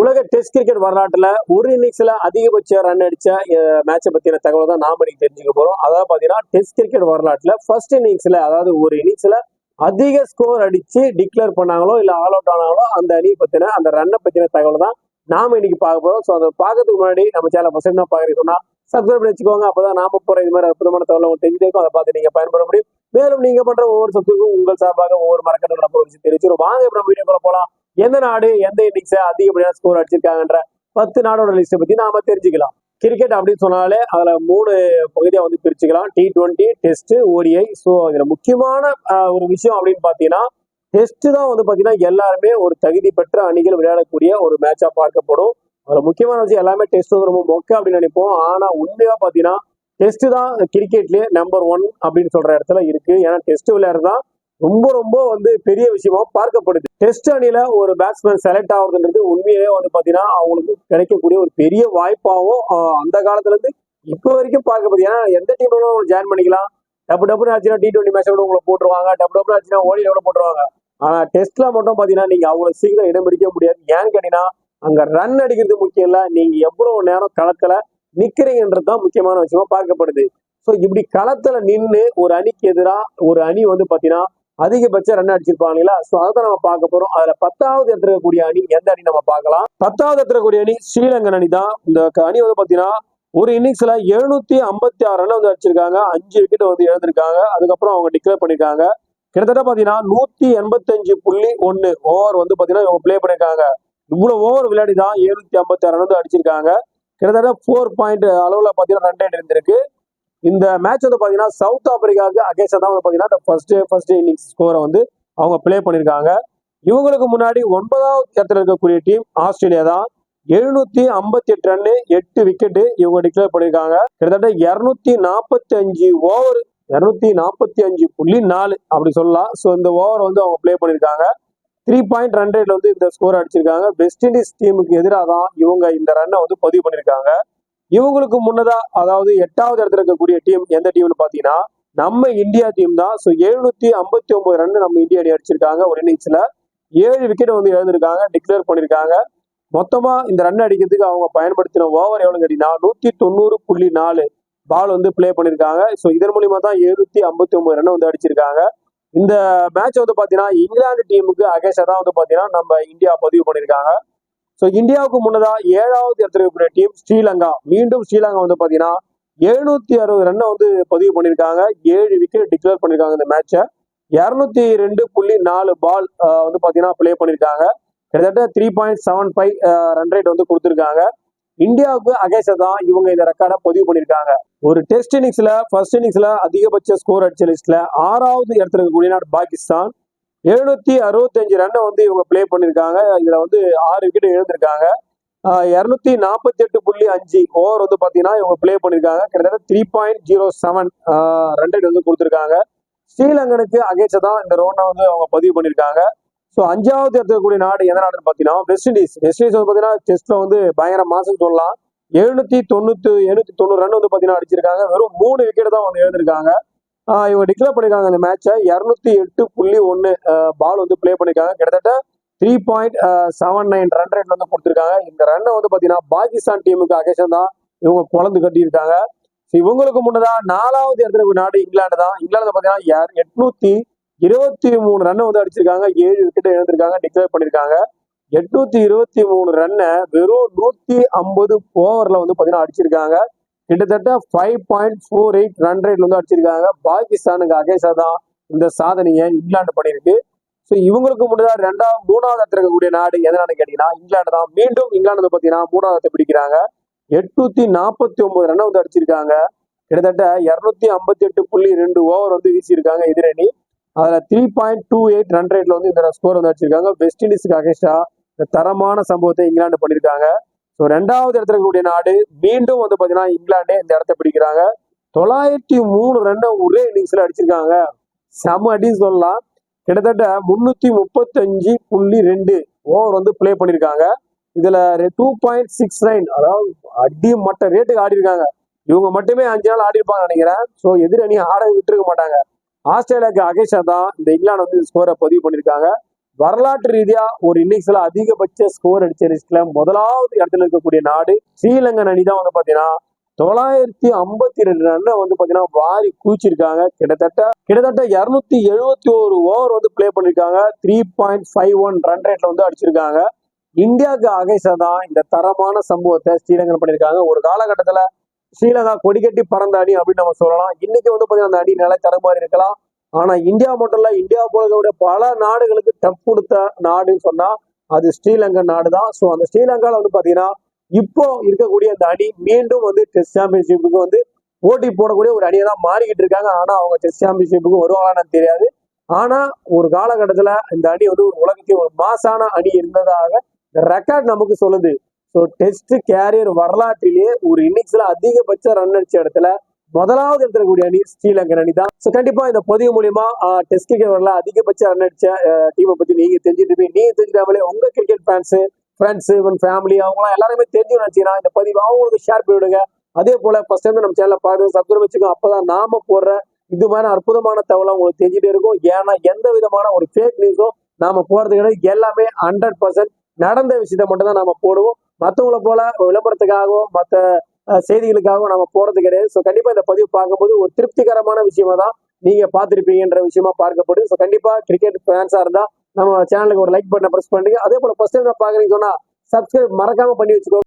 உலக test cricket வரலாற்றுல ஒரு இன்னிங்ஸ்ல அதிகபட்ச ரன் அடிச்ச மேட்சை பத்தின தகவல் தான் நாம இன்னைக்கு தெரிஞ்சுக்க போறோம். அதாவது பாத்தீங்கன்னா டெஸ்ட் கிரிக்கெட் வரலாற்றுல ஃபர்ஸ்ட் இன்னிங்ஸ்ல அதாவது ஒரு இன்னிங்ஸ்ல அதிக ஸ்கோர் அடிச்சு டிக்ளேர் பண்ணாங்களோ இல்ல ஆல் அவுட் ஆனாங்களோ அந்த அணி பத்தின அந்த ரன்னை பத்தின தகவல் தான் நாம இன்னைக்கு பார்க்க போறோம். ஸோ அதை பார்க்கறதுக்கு முன்னாடி நம்ம சேனல் ஃபர்ஸ்ட் தான் பாக்குறீங்க சப்ஸ்கிரைப் பண்ணி வச்சுக்கோங்க. அப்பதான் நாம போற இது மாதிரி அற்புதமான தகவல் உங்களுக்கு தெரிஞ்சிருக்கும் இருக்கும். அதை பார்த்து நீங்க பயன்பெற முடியும். மேலும் நீங்க பண்ற ஒவ்வொரு சப்ஸ்கிரைபும் உங்கள் சார்பாக ஒவ்வொரு மறக்கணும் நம்ம தெரிவிச்சிடும் வாங்க இப்போ நம்ம வீடியோக்குள்ள போலாம். எந்த நாடு எந்த இன்னிங்ஸ் அதிகப்படியான ஸ்கோர் அடிச்சிருக்காங்கன்ற பத்து நாடோட லிஸ்ட்டை பத்தி நாம தெரிஞ்சுக்கலாம். கிரிக்கெட் அப்படின்னு சொன்னாலே அதுல மூணு பகுதியா வந்து பிரிச்சுக்கலாம். T twenty test ODI so இதுல முக்கியமான ஒரு விஷயம் அப்படின்னு பாத்தீங்கன்னா டெஸ்ட் தான் வந்து பாத்தீங்கன்னா எல்லாருமே ஒரு தகுதி பெற்ற அணிகள் விளையாடக்கூடிய ஒரு மேட்சா பார்க்கப்படும். அதுல முக்கியமான விஷயம் எல்லாமே டெஸ்ட் வந்து ரொம்ப மொக்க அப்படின்னு நினைப்போம். ஆனா உண்மையா பாத்தீங்கன்னா டெஸ்ட் தான் கிரிக்கெட்லேயே நம்பர் ஒன் அப்படின்னு சொல்ற இடத்துல இருக்கு. ஏன்னா டெஸ்ட் விளையாடுறது தான் ரொம்ப ரொம்ப வந்து பெரிய விஷயமா பார்க்கப்படுது. டெஸ்ட் அணியில ஒரு பேட்ஸ்மேன் செலக்ட் ஆகுறதுன்றது உண்மையிலேயே வந்து பாத்தீங்கன்னா அவங்களுக்கு கிடைக்கக்கூடிய ஒரு பெரிய வாய்ப்பாகவும் அந்த காலத்துல இருந்து இப்போ வரைக்கும் பார்க்கப்படுது ஏன்னா எந்த டீம்ல ஜாயின் பண்ணிக்கலாம். டப்பு டப்புன்னு ஆச்சுன்னா டி டுவெண்ட்டி மேட்ச் கூட உங்களை போட்டுருவாங்க. டப்பு டப்புன்னு ஆச்சுன்னா ஓடி கூட போட்டுருவாங்க. ஆனா டெஸ்ட்ல மட்டும் பாத்தீங்கன்னா நீங்க அவ்வளவு சீக்கிரம் இடம் பிடிக்க முடியாது. ஏன்னு கேட்டீங்கன்னா அங்க ரன் அடிக்கிறது முக்கியம் இல்ல. நீங்க எவ்வளவு நேரம் களத்துல நிக்கிறீங்கன்றது தான் முக்கியமான விஷயமா பார்க்கப்படுது. ஸோ இப்படி களத்துல நின்று ஒரு அணிக்கு எதிராக ஒரு அணி வந்து பாத்தீங்கன்னா அதிகபட்ச ரன் அடிச்சிருப்பாங்க இல்லையா ஸோ அதை நம்ம பார்க்க போறோம். அதுல பத்தாவது இடத்துல அணி எந்த அணி நம்ம பார்க்கலாம். பத்தாவது இடத்துல அணி ஸ்ரீலங்கன் அணி தான். இந்த க- அணி வந்து பாத்தீங்கன்னா ஒரு இன்னிங்ஸ்ல எழுநூத்தி ஐம்பத்தி ஆறு ரன் வந்து அடிச்சிருக்காங்க. அஞ்சு விக்கெட் வந்து இழந்திருக்காங்க. அதுக்கப்புறம் அவங்க டிக்ளேர் பண்ணிருக்காங்க. கிட்டத்தட்ட பாத்தீங்கன்னா நூத்தி எண்பத்தஞ்சு புள்ளி ஒன்னு ஓவர் வந்து பாத்தீங்கன்னா இவங்க ப்ளே பண்ணிருக்காங்க. இவ்வளவு ஓவர் விளையாடி தான் எழுநூத்தி ஐம்பத்தி ஆறு ரன் வந்து அடிச்சிருக்காங்க. கிட்டத்தட்ட ஃபோர் பாயிண்ட் அளவுல பாத்தீங்கன்னா ரன் ரேட் இருந்திருக்கு. இந்த மேட்ச் வந்து பார்த்தீங்கன்னா சவுத் ஆப்பிரிக்காவுக்கு அகேன்ஸ்டா தான் வந்து பாத்தீங்கன்னா ஃபர்ஸ்ட் ஃபர்ஸ்ட் இன்னிங்ஸ் ஸ்கோரை வந்து அவங்க ப்ளே பண்ணியிருக்காங்க இவங்களுக்கு முன்னாடி ஒன்பதாவது இடத்துல இருக்கக்கூடிய டீம் ஆஸ்திரேலியா தான். எழுநூத்தி ஐம்பத்தி எட்டு ரன்னு எட்டு விக்கெட்டு இவங்க டிக்ளேர் பண்ணியிருக்காங்க கிட்டத்தட்ட இருநூத்தி நாற்பத்தி அஞ்சு ஓவர் இருநூத்தி நாற்பத்தி அஞ்சு புள்ளி நாலு அப்படி சொல்லலாம். ஸோ இந்த ஓவர் வந்து அவங்க ப்ளே பண்ணியிருக்காங்க த்ரீ பாயிண்ட் ரன் ரேட்ல வந்து இந்த ஸ்கோர் அடிச்சிருக்காங்க. வெஸ்ட் இண்டீஸ் டீமுக்கு எதிராக தான் இவங்க இந்த ரன்னை வந்து பதிவு பண்ணியிருக்காங்க இவங்களுக்கு முன்னதா அதாவது எட்டாவது இடத்துல இருக்கக்கூடிய டீம் எந்த டீம்னு பாத்தீங்கன்னா நம்ம இந்தியா டீம் தான். ஸோ எழுநூத்தி ஐம்பத்தி ஒன்பது ரன் நம்ம இந்தியா அணி அடிச்சிருக்காங்க. ஒரு இன்னிங்ஸ்ல ஏழு விக்கெட் வந்து இழந்திருக்காங்க டிக்ளேர் பண்ணிருக்காங்க. மொத்தமா இந்த ரன் அடிக்கிறதுக்கு அவங்க பயன்படுத்தின ஓவர் எவ்வளவு கேட்டீங்கன்னா நூத்தி தொண்ணூறு புள்ளி நாலு பால் வந்து ப்ளே பண்ணிருக்காங்க. ஸோ இதன் மூலியமா தான் எழுநூத்தி ஐம்பத்தி ஒன்பது ரன் வந்து அடிச்சிருக்காங்க. இந்த மேட்ச் வந்து பாத்தீங்கன்னா இங்கிலாந்து டீமுக்கு அகேன்ஸ்டா தான் வந்து பாத்தீங்கன்னா நம்ம இந்தியா பதிவு பண்ணிருக்காங்க. ஸோ இந்தியாவுக்கு முன்னதாக ஏழாவது இடத்துல இருக்கிற டீம் ஸ்ரீலங்கா. மீண்டும் ஸ்ரீலங்கா வந்து பார்த்தீங்கன்னா எழுநூத்தி அறுபது ரன்னை வந்து பதிவு பண்ணியிருக்காங்க ஏழு விக்கெட் டிக்ளேர் பண்ணியிருக்காங்க இந்த மேட்சை இரநூத்தி ரெண்டு புள்ளி நாலு பால் வந்து பார்த்தீங்கன்னா ப்ளே பண்ணியிருக்காங்க கிட்டத்தட்ட three point seven five run rate வந்து கொடுத்துருக்காங்க. இந்தியாவுக்கு அகேன்ஸ்டா தான் இவங்க இந்த ரெக்கார்டை பதிவு பண்ணியிருக்காங்க ஒரு டெஸ்ட் இன்னிங்ஸ்ல ஃபர்ஸ்ட் இன்னிங்ஸ்ல அதிகபட்ச ஸ்கோர் அடிச்ச லிஸ்ட்ல ஆறாவது இடத்துல இருக்கக்கூடிய நாடு பாகிஸ்தான். எழுநூத்தி அறுபத்தஞ்சு ரன்னை வந்து இவங்க ப்ளே பண்ணியிருக்காங்க. இதுல வந்து ஆறு விக்கெட் எழுந்திருக்காங்க இரநூத்தி நாற்பத்தி எட்டு புள்ளி அஞ்சு ஓவர் வந்து பாத்தீங்கன்னா இவங்க ப்ளே பண்ணிருக்காங்க கிட்டத்தட்ட three point zero seven run rate வந்து கொடுத்துருக்காங்க. ஸ்ரீலங்கனுக்கு அகேன்ஸ்டா தான் இந்த ரவுண்டை வந்து அவங்க பதிவு பண்ணியிருக்காங்க. ஸோ அஞ்சாவது இருக்கக்கூடிய நாடு எந்த நாடுன்னு பார்த்தீங்கன்னா வெஸ்ட் இண்டீஸ் வெஸ்ட் இண்டீஸ் வந்து பார்த்தீங்கன்னா டெஸ்ட்ல வந்து பயங்கர மாசம் சொல்லலாம். எழுநூத்தி தொண்ணூத்தி எழுநூத்தி தொண்ணூறு ரன் வந்து பார்த்தீங்கன்னா அடிச்சிருக்காங்க. வெறும் மூணு விக்கெட் தான் வந்து எழுந்திருக்காங்க இவங்க டிக்ளேர் பண்ணிருக்காங்க இந்த மேட்சை இரநூத்தி எட்டு புள்ளி ஒன்று பால் வந்து ப்ளே பண்ணிருக்காங்க. கிட்டத்தட்ட three point seven nine run rate வந்து கொடுத்துருக்காங்க. இந்த ரன்னை வந்து பார்த்தீங்கன்னா பாகிஸ்தான் டீமுக்கு அகேஷன் தான். இவங்க குழந்து கட்டியிருக்காங்க. இவங்களுக்கு முன்னதான் நாலாவது இடத்துல நாடு இங்கிலாந்து தான். இங்கிலாந்து பார்த்தீங்கன்னா எட்நூத்தி இருபத்தி மூணு ரன் வந்து அடிச்சிருக்காங்க. ஏழு விக்கெட் இழந்திருக்காங்க. டிக்ளேர் பண்ணியிருக்காங்க எட்நூத்தி இருபத்தி மூணு ரன்னை வெறும் நூத்தி ஐம்பது ஓவர்ல வந்து பார்த்தீங்கன்னா அடிச்சிருக்காங்க. கிட்டத்தட்ட five point four eight run ரேட்ல வந்து அடிச்சிருக்காங்க. பாகிஸ்தானுக்கு அகேஷா தான் இந்த சாதனையை இங்கிலாந்து பண்ணியிருக்கு ஸோ இவங்களுக்கு முன்னதாக ரெண்டாவது மூணாவது இடத்துல இருக்கக்கூடிய நாடு எதனால கேட்டீங்கன்னா இங்கிலாந்து தான். மீண்டும் இங்கிலாந்து வந்து மூணாவது பிடிக்கிறாங்க. எட்நூத்தி நாற்பத்தி ஒன்பது ரன் வந்து அடிச்சிருக்காங்க. கிட்டத்தட்ட இரநூத்தி ஐம்பத்தி எட்டு புள்ளி ரெண்டு ஓவர் வந்து வீசியிருக்காங்க எதிரணி. அதில் three point two eight run ரேட்ல வந்து இந்த ஸ்கோர் வந்து அடிச்சிருக்காங்க. வெஸ்ட் இண்டீஸுக்கு அகேன்ஸ்டா இந்த தரமான சம்பவத்தை இங்கிலாந்து பண்ணியிருக்காங்க. ஸோ ரெண்டாவது இடத்துல இருக்கக்கூடிய நாடு மீண்டும் வந்து பாத்தீங்கன்னா இங்கிலாண்டே இந்த இடத்த பிடிக்கிறாங்க. தொள்ளாயிரத்தி மூணு ரன்னை ஒரே இன்னிங்ஸ்ல அடிச்சிருக்காங்க. செம அடின்னு சொல்லலாம். கிட்டத்தட்ட முன்னூத்தி முப்பத்தஞ்சு புள்ளி ரெண்டு ஓவர் வந்து ப்ளே பண்ணியிருக்காங்க இதுல டூ பாயிண்ட் சிக்ஸ் நைன் அதாவது அடி மட்ட ரேட்டுக்கு ஆடி இருக்காங்க இவங்க மட்டுமே அஞ்சு நாள் ஆடி இருப்பாங்க நினைக்கிறேன். ஸோ எதிர் அணி ஆட விட்டுருக்க மாட்டாங்க. ஆஸ்திரேலியாவுக்கு அகேஷா தான் இந்த இங்கிலாந்து வந்து ஸ்கோரை பதிவு பண்ணியிருக்காங்க வரலாற்று ரீதியா ஒரு இன்னிங்ஸ்ல அதிகபட்ச ஸ்கோர் அடிச்ச லிஸ்ட்ல முதலாவது இடத்துல இருக்கக்கூடிய நாடு ஸ்ரீலங்கன் அணி தான் வந்து பாத்தீங்கன்னா தொள்ளாயிரத்தி ஐம்பத்தி ரெண்டு ரன்னை வந்து பாத்தீங்கன்னா வாரி குளிச்சிருக்காங்க கிட்டத்தட்ட கிட்டத்தட்ட இருநூத்தி எழுபத்தி ஒரு ஓவர் வந்து ப்ளே பண்ணிருக்காங்க. Three point five one run ரேட்ல வந்து அடிச்சிருக்காங்க. இந்தியாவுக்கு அகைசா தான் இந்த தரமான சம்பவத்தை ஸ்ரீலங்கன் பண்ணியிருக்காங்க ஒரு காலகட்டத்துல ஸ்ரீலங்கா கொடிகட்டி பறந்த அணி அப்படின்னு நம்ம சொல்லலாம். இன்னைக்கு வந்து பாத்தீங்கன்னா அந்த அணி நிலை தரமாறி இருக்கலாம். ஆனா இந்தியா மட்டும் இல்ல இந்தியா போல பல நாடுகளுக்கு டப் கொடுத்த நாடுன்னு சொன்னா அது ஸ்ரீலங்கா நாடு தான் ஸோ அந்த ஸ்ரீலங்கால வந்து பாத்தீங்கன்னா இப்போ இருக்கக்கூடிய அந்த அணி மீண்டும் வந்து டெஸ்ட் சாம்பியன்ஷிப்புக்கு வந்து போட்டி போடக்கூடிய ஒரு அணியை தான் மாறிக்கிட்டு இருக்காங்க. ஆனா அவங்க டெஸ்ட் சாம்பியன்ஷிப்புக்கு வருவாங்களான்னு தெரியாது. ஆனா ஒரு காலகட்டத்துல இந்த அணி வந்து ஒரு உலகத்தையும் ஒரு மாசான அணி இருந்ததாக ரெக்கார்ட் நமக்கு சொல்லுது. ஸோ டெஸ்ட் கேரியர் வரலாற்றிலேயே ஒரு இன்னிங்ஸ்ல அதிகபட்ச ரன் அடிச்ச இடத்துல முதலாவது இடத்துல கூடிய அணி ஸ்ரீலங்கன் அணி தான் ஸோ கண்டிப்பா இந்த பதிவு மூலியமா டெஸ்ட் கிரிக்கெட் வரல அதிகபட்ச ரன் அடிச்ச டீமை பத்தி நீங்க தெரிஞ்சுட்டு இருப்பீங்க. நீங்க தெரிஞ்சுட்டாமலே உங்க கிரிக்கெட் ஃபேன்ஸ் ஃப்ரெண்ட்ஸ் இவன் ஃபேமிலி அவங்களாம் எல்லாருமே தெரிஞ்சு நினைச்சீங்கன்னா இந்த பதிவு அவங்களுக்கு ஷேர் பண்ணிவிடுங்க அதே போல ஃபர்ஸ்ட் டைம் நம்ம சேனலை பாருங்க சப்ஸ்கிரைப் வச்சுக்கோங்க. அப்பதான் நாம போடுற இது மாதிரி அற்புதமான தகவலை உங்களுக்கு தெரிஞ்சுட்டே இருக்கும். ஏன்னா எந்த விதமான ஒரு ஃபேக் நியூஸும் நாம போறது கிடையாது. எல்லாமே ஹண்ட்ரட் பர்சன்ட் நடந்த விஷயத்த மட்டும் தான் நாம போடுவோம். மற்றவங்கள போல விளம்பரத்துக்காகவும் மற்ற செய்திகளுக்காகவும் நம்ம போறது கிடையாது. ஸோ கண்டிப்பா இந்த பதிவு பார்க்கும்போது ஒரு திருப்திகரமான விஷயமா தான் நீங்க பார்த்துருப்பீங்கன்ற விஷயமா பார்க்கப்படுது. ஸோ கண்டிப்பா கிரிக்கெட் ஃபேன்ஸா இருந்தா நம்ம சேனலுக்கு ஒரு லைக் பட்டனை ப்ரெஸ் பண்ணுங்க. அதே போல ஃபர்ஸ்ட் டைம் பாக்குறீங்க சொன்னா சப்ஸ்கிரைப் மறக்காம பண்ணி வச்சுக்கோ